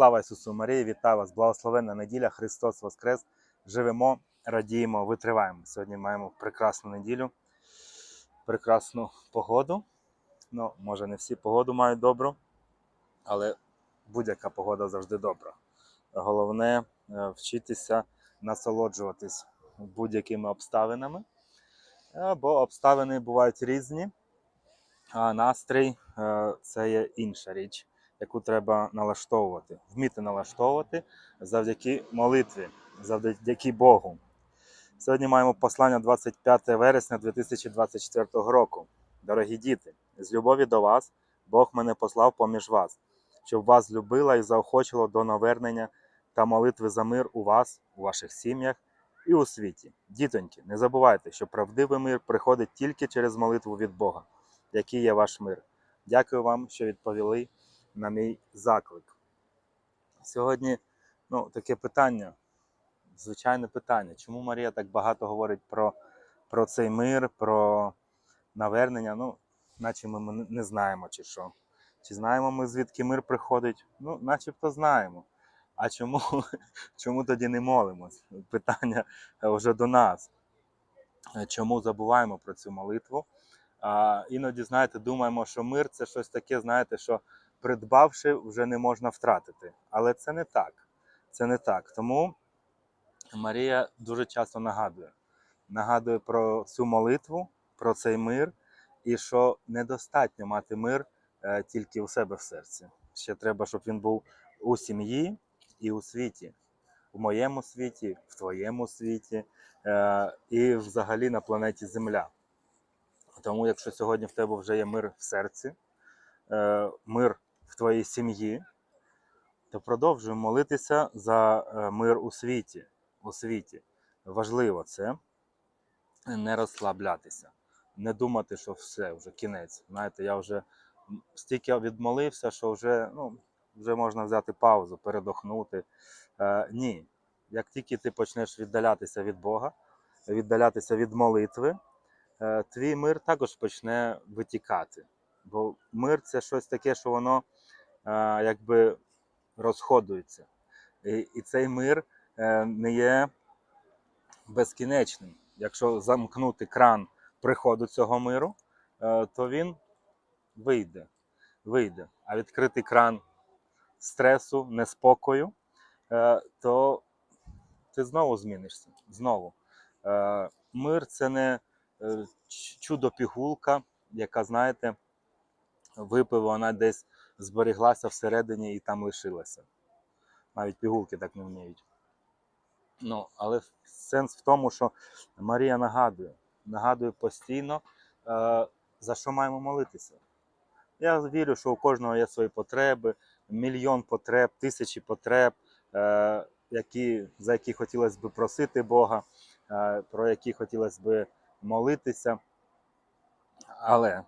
Слава Ісусу Марії, вітаю вас! Благословенна неділя, Христос Воскрес! Живемо, радіємо, витриваємо. Сьогодні маємо прекрасну неділю, прекрасну погоду. Ну, може, не всі погоду мають добру, але будь-яка погода завжди добра. Головне е, вчитися насолоджуватись будь-якими обставинами, бо обставини бувають різні, а настрій е, це є інша річ яку треба налаштовувати, вміти налаштовувати завдяки молитві, завдяки Богу. Сьогодні маємо послання 25 вересня 2024 року. Дорогі діти, з любові до вас Бог мене послав поміж вас, щоб вас любила і заохочила до навернення та молитви за мир у вас, у ваших сім'ях і у світі. Дітоньки, не забувайте, що правдивий мир приходить тільки через молитву від Бога, який є ваш мир. Дякую вам, що відповіли на мій заклик. Сьогодні ну, таке питання, звичайне питання. Чому Марія так багато говорить про, про цей мир, про навернення? Ну, наче ми не знаємо, чи що. Чи знаємо ми, звідки мир приходить? Ну, начебто знаємо. А чому, чому тоді не молимось? Питання вже до нас. Чому забуваємо про цю молитву? А, іноді, знаєте, думаємо, що мир це щось таке, знаєте, що придбавши, вже не можна втратити. Але це не так. Це не так. Тому Марія дуже часто нагадує. Нагадує про цю молитву, про цей мир, і що недостатньо мати мир е, тільки у себе в серці. Ще треба, щоб він був у сім'ї і у світі, у моєму світі, в твоєму світі е, і взагалі на планеті Земля. Тому, якщо сьогодні в тебе вже є мир в серці, е, мир в твоїй сім'ї, то продовжуй молитися за е, мир у світі. У світі. Важливо це не розслаблятися, не думати, що все, вже кінець. Знаєте, я вже стільки відмолився, що вже, ну, вже можна взяти паузу, передохнути. Е, ні. Як тільки ти почнеш віддалятися від Бога, віддалятися від молитви, е, твій мир також почне витікати. Бо мир це щось таке, що воно е, якби розходується. І, і цей мир е, не є безкінечним. Якщо замкнути кран приходу цього миру, е, то він вийде. вийде. А відкрити кран стресу, неспокою, е, то ти знову змінишся. Знову. Е, мир це не е, чудо-пігулка, яка, знаєте, випив, вона десь зберіглася всередині і там лишилася. Навіть пігулки так не вміють. Ну, але сенс в тому, що Марія нагадує, нагадує постійно, е, за що маємо молитися. Я вірю, що у кожного є свої потреби, мільйон потреб, тисячі потреб, е, які, за які хотілося б просити Бога, е, про які хотілося б молитися. Але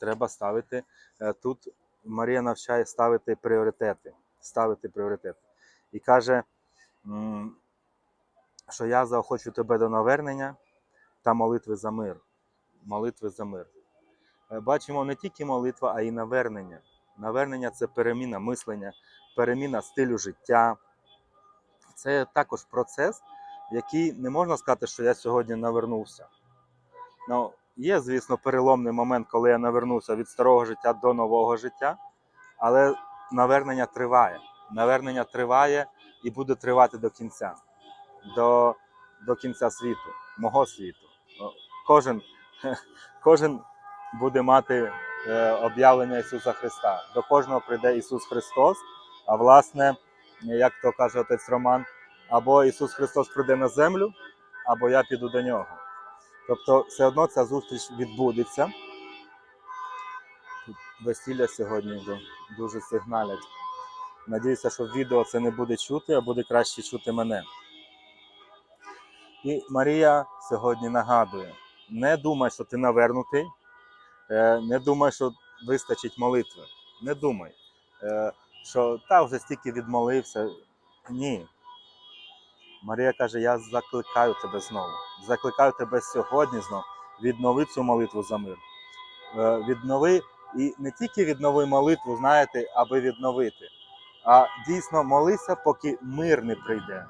треба ставити е, тут. Марія навчає ставити пріоритети. Ставити пріоритети. І каже, що я заохочу тебе до навернення та молитви за мир. Молитви за мир. Е, Бачимо не тільки молитва, а й навернення. Навернення це переміна мислення, переміна стилю життя. Це також процес, який не можна сказати, що я сьогодні навернувся. Ну, Є, звісно, переломний момент, коли я навернувся від старого життя до нового життя, але навернення триває. Навернення триває і буде тривати до кінця, до, до кінця світу, мого світу. Кожен, кожен буде мати е, об'явлення Ісуса Христа. До кожного прийде Ісус Христос. А власне, як то каже отець Роман, або Ісус Христос прийде на землю, або я піду до нього. Тобто, все одно ця зустріч відбудеться. Весілля сьогодні дуже сигналять. Надіюся, що відео це не буде чути, а буде краще чути мене. І Марія сьогодні нагадує: не думай, що ти навернутий, е, не думай, що вистачить молитви. Не думай, е, що та вже стільки відмолився. Ні. Марія каже: Я закликаю тебе знову. Закликаю тебе сьогодні знову. Віднови цю молитву за мир. Е, Віднови і не тільки віднови молитву, знаєте, аби відновити, А дійсно молися, поки мир не прийде,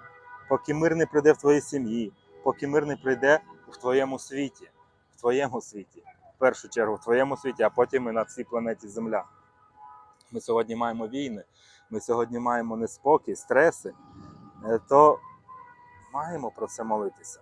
поки мир не прийде в твоїй сім'ї, поки мир не прийде в твоєму світі, в твоєму світі, в першу чергу, в твоєму світі, а потім і на цій планеті Земля. Ми сьогодні маємо війни, ми сьогодні маємо неспокій, стреси, е, то маємо про це молитися.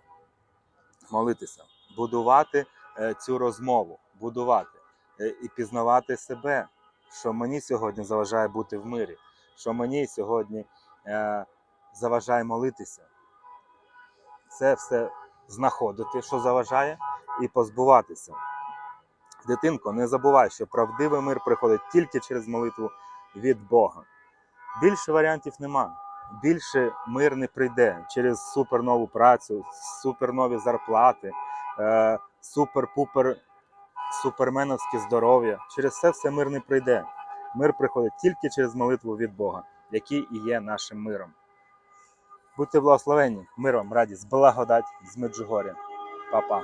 Молитися, будувати е, цю розмову, будувати е, і пізнавати себе, що мені сьогодні заважає бути в мирі, що мені сьогодні е, заважає молитися. Це все знаходити, що заважає, і позбуватися. Дитинко, не забувай, що правдивий мир приходить тільки через молитву від Бога. Більше варіантів нема. Більше мир не прийде через супернову працю, супернові зарплати, е, супер-пупер суперменовське здоров'я. Через це все мир не прийде. Мир приходить тільки через молитву від Бога, який і є нашим миром. Будьте благословені, мир вам, радість, благодать з Меджугоря. Па-па.